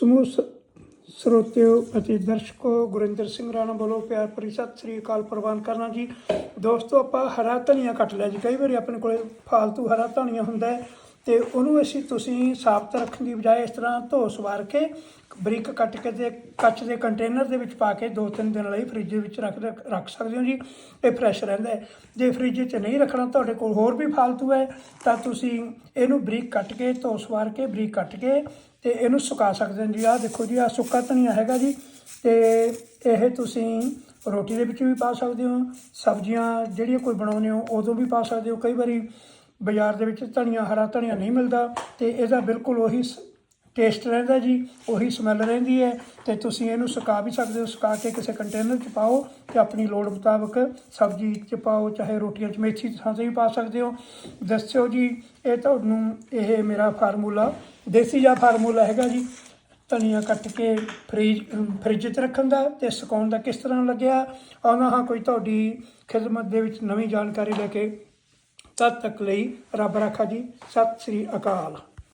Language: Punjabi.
ਸਮੂਹ ਸ- ਸਰੋਤਿਓ ਅਤੇ ਦਰਸ਼ਕੋ ਗੁਰਿੰਦਰ ਸਿੰਘ ਰਾਣਾ ਬੋਲੋ ਪਿਆਰ ਭਰੀ ਸਤਿ ਸ੍ਰੀ ਅਕਾਲ ਪ੍ਰਵਾਨ ਕਰਨਾ ਜੀ। ਦੋਸਤੋ, ਆਪਾਂ ਹਰਾ ਧਨੀਆ ਕੱਟ ਲਿਆ ਜੀ। ਕਈ ਵਾਰੀ ਆਪਣੇ ਕੋਲੇ ਫਾਲਤੂ ਹਰਾ ਧਨੀਆ ਹੁੰਦਾ ਹੈ। ਤੇ ਉਹਨੂੰ ਅਸੀਂ ਤੁਸੀਂ ਸਾਬਤ ਰੱਖਣ ਦੀ ਬਜਾਏ ਇਸ ਤਰ੍ਹਾਂ ਧੋ ਸਵਾਰ ਕੇ ਬਰੀਕ ਕੱਟ ਕੇ ਤੇ ਕੱਚ ਦੇ ਕੰਟੇਨਰ ਦੇ ਵਿੱਚ ਪਾ ਕੇ ਦੋ ਤਿੰਨ ਦਿਨ ਲਈ ਫ੍ਰਿਜ ਦੇ ਵਿੱਚ ਰੱਖ ਰੱਖ ਸਕਦੇ ਹੋ ਜੀ ਇਹ ਫਰੈਸ਼ ਰਹਿੰਦਾ ਹੈ। ਜੇ ਫ੍ਰਿਜ 'ਚ ਨਹੀਂ ਰੱਖਣਾ ਤੁਹਾਡੇ ਕੋਲ ਹੋਰ ਵੀ ਫਾਲਤੂ ਹੈ ਤਾਂ ਤੁਸੀਂ ਇਹਨੂੰ ਬਰੀਕ ਕੱਟ ਕੇ ਧੋ ਸਵਾਰ ਕੇ ਬਰੀਕ ਕੱਟ ਕੇ ਤੇ ਇਹਨੂੰ ਸੁਕਾ ਸਕਦੇ ਹੋ ਜੀ। ਆਹ ਦੇਖੋ ਜੀ, ਆਹ ਸੁੱਕਾ ਧਨੀਆ ਹੈਗਾ ਜੀ ਤੇ ਇਹ ਤੁਸੀਂ ਰੋਟੀ ਦੇ ਵਿੱਚ ਵੀ ਪਾ ਸਕਦੇ ਹੋ, ਸਬਜ਼ੀਆਂ ਜਿਹੜੀਆਂ ਕੋਈ ਬਣਾਉਂਦੇ ਹੋ ਉਦੋਂ ਵੀ ਪਾ ਸਕਦੇ ਹੋ। ਕਈ ਵਾਰੀ ਬਾਜ਼ਾਰ ਦੇ ਵਿੱਚ ਧਨੀਆ, ਹਰਾ ਧਨੀਆ ਨਹੀਂ ਮਿਲਦਾ ਤੇ ਇਹਦਾ ਬਿਲਕੁਲ ਉਹੀ ਟੇਸਟ ਰਹਿੰਦਾ ਜੀ, ਉਹੀ ਸਮੈਲ ਰਹਿੰਦੀ ਹੈ ਤੇ ਤੁਸੀਂ ਇਹਨੂੰ ਸੁਕਾ ਵੀ ਸਕਦੇ ਹੋ, ਸੁਕਾ ਕੇ ਕਿਸੇ ਕੰਟੇਨਰ 'ਚ ਪਾਓ ਤੇ ਆਪਣੀ ਲੋੜ ਮੁਤਾਬਕ ਸਬਜ਼ੀ 'ਚ ਪਾਓ, ਚਾਹੇ ਰੋਟੀਆਂ 'ਚ, ਮੇਥੀ ਥਾਂ ਤੇ ਵੀ ਪਾ ਸਕਦੇ ਹੋ। ਦੱਸਿਓ ਜੀ, ਇਹ ਤੁਹਾਨੂੰ, ਇਹ ਮੇਰਾ ਫਾਰਮੂਲਾ, ਦੇਸੀ ਜਿਹਾ ਫਾਰਮੂਲਾ ਹੈਗਾ ਜੀ, ਧਨੀਆ ਕੱਟ ਕੇ ਫ੍ਰੀਜ, ਫ੍ਰਿਜ 'ਚ ਰੱਖਣ ਦਾ ਤੇ ਸੁਕਾਉਣ ਦਾ ਕਿਸ ਤਰ੍ਹਾਂ ਲੱਗਿਆ? ਆਉਣਾ ਹਾਂ, ਕੋਈ ਤੁਹਾਡੀ ਖਿਦਮਤ ਦੇ ਵਿੱਚ ਨਵੀਂ ਜਾਣਕਾਰੀ ਲੈ ਕੇ ਤਦ ਤੱਕ ਲਈ ਰੱਬ ਰਾਖਾ ਜੀ ਸਤਿ ਸ੍ਰੀ ਅਕਾਲ।